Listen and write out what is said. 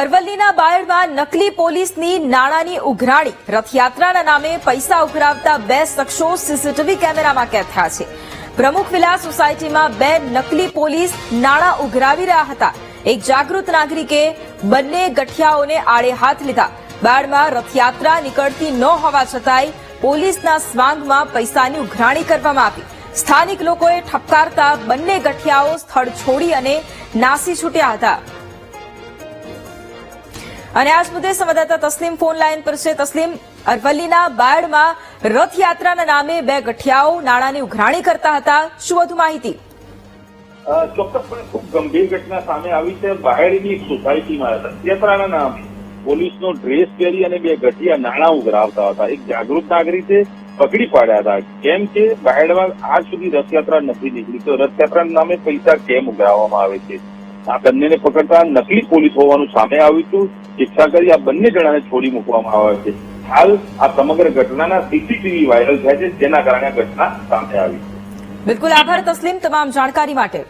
અરવલ્લીના બાયડમાં નકલી પોલીસની નાણાંની ઉઘરાણી. રથયાત્રાના નામે પૈસા ઉઘરાવતા બે શખ્સો સીસીટીવી કેમેરામાં કેદ થયા છે. પ્રમુખ વિલાસ સોસાયટીમાં બે નકલી પોલીસ નાણાં ઉઘરાવી રહ્યા હતા. એક જાગૃત નાગરિકે બંને ગઠિયાઓને આડે હાથ લીધા. બાયડમાં રથયાત્રા નીકળતી ન હોવા છતાંય પોલીસના સ્વાંગમાં પૈસાની ઉઘરાણી કરવામાં આવી. સ્થાનિક લોકોએ ઠપકારતા બંને ગઠિયાઓ સ્થળ છોડી અને નાસી છૂટ્યા હતા. અને આ મુદ્દે સંવાદદાતા તસ્લીમ ફોન લાઈન પર છે. તસ્લીમ અરવલ્લીના બાયડમાં રથયાત્રાના નામે બે ગઠિયાઓ નાણાંની ઉઘરાણી કરતા હતા. શું વધુ માહિતી? ચોક્કસપણે ખૂબ ગંભીર ઘટના સામે આવી છે. બાયડની સોસાયટીમાં રથયાત્રાના નામે પોલીસનો ડ્રેસ પહેરી અને બે ગઠિયા નાણાં ઉઘરાવતા હતા. એક જાગૃત નાગરિકે પકડી પાડ્યા હતા. કેમ કે બાયડમાં આજ સુધી રથયાત્રા નથી નીકળી. તો રથયાત્રાના નામે પૈસા કેમ ઉઘરાવવામાં આવે છે? આ બંનેને પકડતા નકલી પોલીસ હોવાનું સામે આવ્યું હતું. ઈચ્છા કરી આ બંને જણાને છોડી મૂકવામાં આવે છે. હાલ આ સમગ્ર ઘટનાના સીસીટીવી વાયરલ થયા છે, જેના કારણે આ ઘટના સામે આવી છે. બિલકુલ આભાર, તસ્લીમ તમામ જાણકારી માટે.